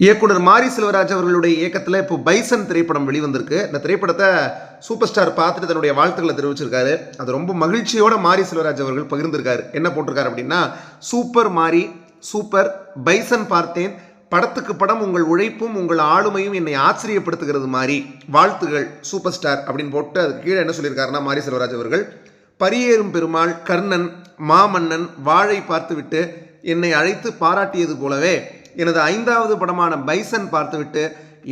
இயக்குனர் மாரி செல்வராஜ் அவர்களுடைய இயக்கத்தில் இப்போ பைசன் திரைப்படம் வெளிவந்திருக்கு. இந்த திரைப்படத்தை சூப்பர் ஸ்டார் பார்த்துட்டு தன்னுடைய வாழ்த்துக்களை தெரிவிச்சிருக்காரு. அது ரொம்ப மகிழ்ச்சியோட மாரி செல்வராஜ் அவர்கள் பகிர்ந்திருக்காரு. என்ன போட்டிருக்காரு அப்படின்னா சூப்பர் மாரி சூப்பர் பைசன் பார்த்தேன். படத்துக்கு படம் உங்கள் உழைப்பும் உங்கள் ஆளுமையும் என்னை ஆச்சரியப்படுத்துகிறது மாதிரி வாழ்த்துகள் சூப்பர் ஸ்டார் அப்படின்னு போட்டு அதுக்கு கீழே என்ன சொல்லியிருக்காருன்னா மாரி செல்வராஜ் அவர்கள் பரியேறும் பெருமாள் கர்ணன் மாமன்னன் வாழை பார்த்துவிட்டு என்னை அழைத்து பாராட்டியது போலவே எனது ஐந்தாவது படமான பைசன் பார்த்துவிட்டு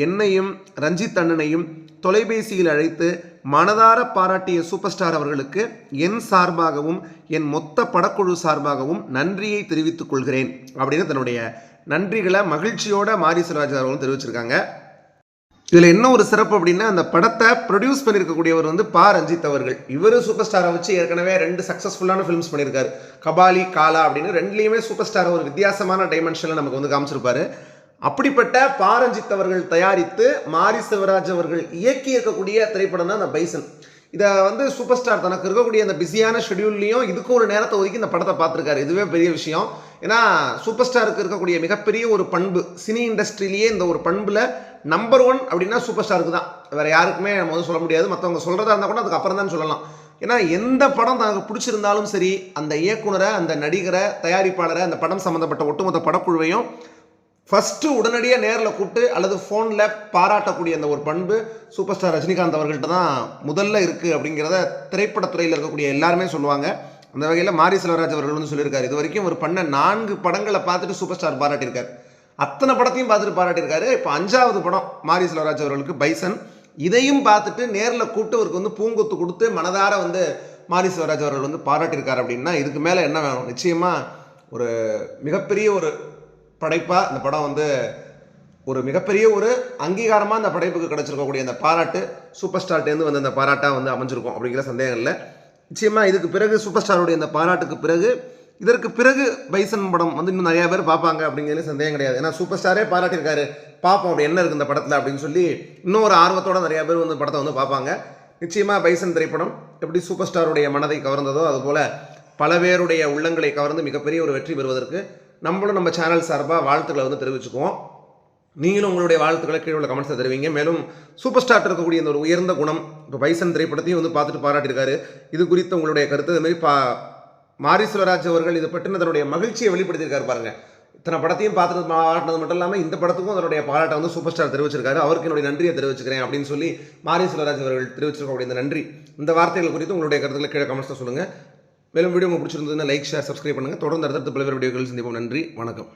என்னையும் ரஞ்சித் அண்ணனையும் தொலைபேசியில் அழைத்து மனதார பாராட்டிய சூப்பர் ஸ்டார் அவர்களுக்கு என் சார்பாகவும் என் மொத்த படக்குழு சார்பாகவும் நன்றியை தெரிவித்துக் கொள்கிறேன். அப்படின்னு தன்னுடைய நன்றிகளை மகிழ்ச்சியோட மாரி செல்வராஜ் அவர்களும் தெரிவிச்சிருக்காங்க. இதில் என்ன ஒரு சிறப்பு அப்படின்னா அந்த படத்தை ப்ரொடியூஸ் பண்ணியிருக்கக்கூடியவர் வந்து பா. ரஞ்சித் அவர்கள். இவர் சூப்பர் ஸ்டாரை வச்சு ஏற்கனவே ரெண்டு சக்ஸஸ்ஃபுல்லான ஃபிலிம்ஸ் பண்ணியிருக்காரு கபாலி காலா அப்படின்னு ரெண்டுலேயுமே சூப்பர் ஸ்டார் ஒரு வித்தியாசமான டைமென்ஷனில் நமக்கு வந்து காமிச்சிருப்பாரு. அப்படிப்பட்ட பா. ரஞ்சித் அவர்கள் தயாரித்து மாரி சிவராஜ் அவர்கள் இயக்கி இருக்கக்கூடிய திரைப்படம் தான் அந்த பைசன். இதை வந்து சூப்பர் ஸ்டார் தனக்கு இருக்கக்கூடிய அந்த பிஸியான ஷெடியூல்லையும் இதுக்கு ஒரு நேரத்தை ஒதுக்கி இந்த படத்தை பார்த்துருக்காரு. இதுவே பெரிய விஷயம். ஏன்னா சூப்பர் ஸ்டாருக்கு இருக்கக்கூடிய மிகப்பெரிய ஒரு பண்பு சினி இண்டஸ்ட்ரியிலேயே இந்த ஒரு பண்பில் நம்பர் ஒன் அப்படின்னா சூப்பர் ஸ்டாருக்கு தான். வேறு யாருக்குமே நம்ம வந்து சொல்ல முடியாது. மற்றவங்க சொல்கிறதா இருந்தால் கூட அதுக்கு அப்புறம் தான் சொல்லலாம். ஏன்னா எந்த படம் தனக்கு பிடிச்சிருந்தாலும் சரி அந்த இயக்குனரை அந்த நடிகரை தயாரிப்பாளரை அந்த படம் சம்மந்தப்பட்ட ஒட்டுமொத்த படக்குழுவையும் ஃபஸ்ட்டு உடனடியாக நேரில் கூப்பிட்டு அல்லது ஃபோனில் பாராட்டக்கூடிய அந்த ஒரு பண்பு சூப்பர் ஸ்டார் ரஜினிகாந்த் அவர்கள்ட்ட தான் முதல்ல இருக்குது அப்படிங்கிறத திரைப்படத்துறையில் இருக்கக்கூடிய எல்லாருமே சொல்லுவாங்க. அந்த வகையில் மாரி செல்வராஜ் அவர்கள் வந்து சொல்லியிருக்காரு. இது வரைக்கும் ஒரு பண்ண நான்கு படங்களை பார்த்துட்டு சூப்பர் ஸ்டார் பாராட்டியிருக்காரு. அத்தனை படத்தையும் பார்த்துட்டு பாராட்டியிருக்காரு. இப்போ அஞ்சாவது படம் மாரி செல்வராஜ் அவர்களுக்கு பைசன். இதையும் பார்த்துட்டு நேரில் கூப்பிட்டு அவருக்கு வந்து பூங்கொத்து கொடுத்து மனதார வந்து மாரி செல்வராஜ் அவர்கள் வந்து பாராட்டியிருக்காரு அப்படின்னா இதுக்கு மேலே என்ன வேணும்? நிச்சயமாக ஒரு மிகப்பெரிய ஒரு படைப்பாக இந்த படம் வந்து ஒரு மிகப்பெரிய ஒரு அங்கீகாரமாக அந்த படைப்புக்கு கிடச்சிருக்கக்கூடிய அந்த பாராட்டு சூப்பர் ஸ்டார்ட்டேருந்து வந்து அந்த பாராட்டாக வந்து அமைஞ்சிருக்கும் அப்படிங்கிற சந்தேகம் இல்லை. நிச்சயமாக இதுக்கு பிறகு சூப்பர் ஸ்டாருடைய அந்த பாராட்டுக்கு பிறகு இதற்கு பிறகு பைசன் படம் வந்து இன்னும் நிறையா பேர் பார்ப்பாங்க அப்படிங்கிறது சந்தேகம் கிடையாது. ஏன்னா சூப்பர் ஸ்டாரே பாராட்டியிருக்காரு. பார்ப்போம் அப்படி என்ன இருக்குது இந்த படத்தில் அப்படின்னு சொல்லி இன்னும் ஒரு ஆர்வத்தோட நிறையா பேர் வந்து படத்தை வந்து பார்ப்பாங்க. நிச்சயமாக பைசன் திரைப்படம் எப்படி சூப்பர் ஸ்டாருடைய மனதை கவர்ந்ததோ அதுபோல் பல பேருடைய உள்ளங்களை கவர்ந்து மிகப்பெரிய ஒரு வெற்றி பெறுவதற்கு நம்மளும் நம்ம சேனல் சார்பாக வாழ்த்துக்களை வந்து தெரிவிச்சுக்குவோம். நீங்களும் உங்களுடைய வாழ்த்துக்களை கீழே உள்ள கமெண்ட்ஸை தெரிவிங்க. மேலும் சூப்பர் ஸ்டார்ட் இருக்கக்கூடிய இந்த ஒரு உயர்ந்த குணம் இப்போ பைசன் திரைப்படத்தையும் வந்து பார்த்துட்டு பாராட்டியிருக்காரு. இது குறித்து உங்களுடைய கருத்து அதுமாரி பா மாரி செல்வராஜ் அவர்கள் இது பற்றின தன்னுடைய மகிழ்ச்சியை வெளிப்படுத்தியிருக்காரு பாருங்கள் இத்தனை படத்தையும் பார்த்துட்டு பாராட்டினது மட்டும் இல்லாமல் இந்த படத்துக்கும் அதனுடைய பாராட்டை வந்து சூப்பர் ஸ்டார் தெரிவிச்சிருக்காரு. அவருக்கு என்னுடைய நன்றியை தெரிவிச்சுக்கிறேன் அப்படின்னு சொல்லி மாரி செல்வராஜ் அவர்கள் தெரிவிச்சிருக்கக்கூடிய இந்த நன்றி. இந்த வார்த்தைகள் குறித்து உங்களுடைய கருத்துக்களை கீழே கமெண்ட்ஸில் சொல்லுங்கள் மேலும் வீடியோ உங்களுக்கு பிடிச்சிருந்ததுன்னா லைக் ஷேர் சப்ஸ்கிரைப் பண்ணுங்கள் தொடர்ந்து அடுத்தடுத்த பல்வேறு வீடியோக்கள் சந்திப்போம். நன்றி. வணக்கம்.